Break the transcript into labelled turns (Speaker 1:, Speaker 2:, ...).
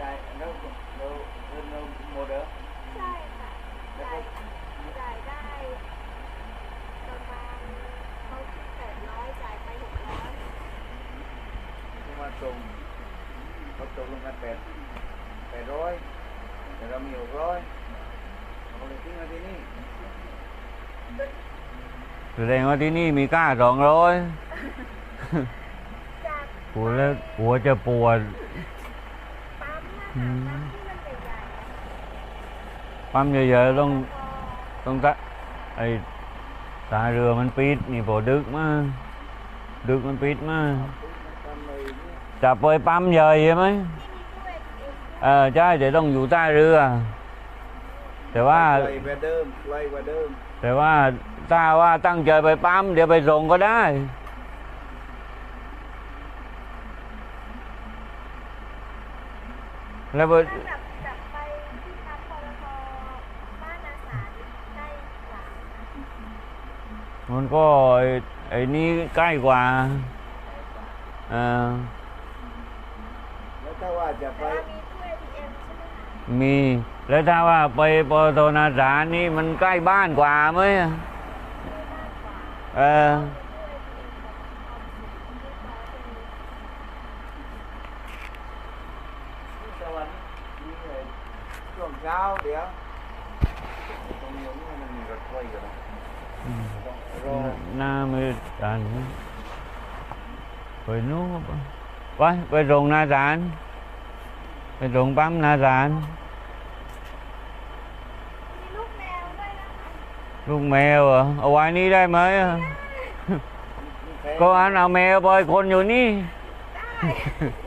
Speaker 1: จ่ายแล้วเราเงินเราหมดเหรอ
Speaker 2: ใช่ค่ะจ่ายจ่ายได้ประมาณเขาคิดแปดร้อยจ่ายไปหกร้อย
Speaker 1: ที่มาส่งเขาตกลงกันแปดแปดร้อยแต่เรามีหกร้อยเขาเลยทิ้งมาที่นี่
Speaker 3: แสดงว่าที่นี่มีค่าสองร้อย
Speaker 2: จาก
Speaker 3: หัวแล้วหัวจะปวด
Speaker 2: ปั๊มนะ
Speaker 3: อื
Speaker 2: คะ
Speaker 3: ม
Speaker 2: ปั๊มที่มันใหญ่ๆอะ
Speaker 3: ปั๊มใหญ่ๆต้อง
Speaker 2: พอ
Speaker 3: ต้องตะไอ้ตาเรือมันปิดนี่พอดึกมาดึกมันปิดมา
Speaker 1: ทำเลยเนี่ย
Speaker 3: จับไปปั๊มใหญ่ใช่ไหม
Speaker 2: ที่มีด้วยเอง
Speaker 3: เออใช่แต่ต้องอยู่ใต้เรือ แต่ว่า
Speaker 1: ไกลกว่าเดิมไกลกว่าเดิม
Speaker 3: แต่ว่าถ้าว่าตั้งใจไปปั๊มเดี๋ยวไปส่งก็ได้ แล้วไป
Speaker 2: ถ้าแบบแบบไปที่ปั๊มปตทบ้านอาสานี่ใกล้กว่า
Speaker 3: มันก็ไอ้ไอ้นี้ใกล้กว่าเออ
Speaker 1: แล้วถ้าว่าจะไป
Speaker 2: แต่ว่ามีถ้วย ATM ใช่ไหมคะ
Speaker 3: มีแล้วถ้าว่าไปปตทนาสารนี่มันใกล้บ้านกว่าไหมอะ
Speaker 2: ไม่มากกว่า
Speaker 3: เออ
Speaker 2: มีถ้ วย ATM กับออมสินเรียบร้อยตรงนี้
Speaker 1: ที่สวรรค์มีอะไรช่วงเช้าเดี๋ยวตรงนี้มันมีรถไฟกันนะต้องรอ
Speaker 3: หน้าไม่ทันไปนู้นไปไปส่งนาสารไปส่งปั๊มนาสาร
Speaker 2: มีลูกแมวด้วยนะคะ
Speaker 3: ลูกแมวเหรอเอาไว้นี่ได้ไหมอะก็อันเอาแมวไปคนอยู่นี่
Speaker 2: ได้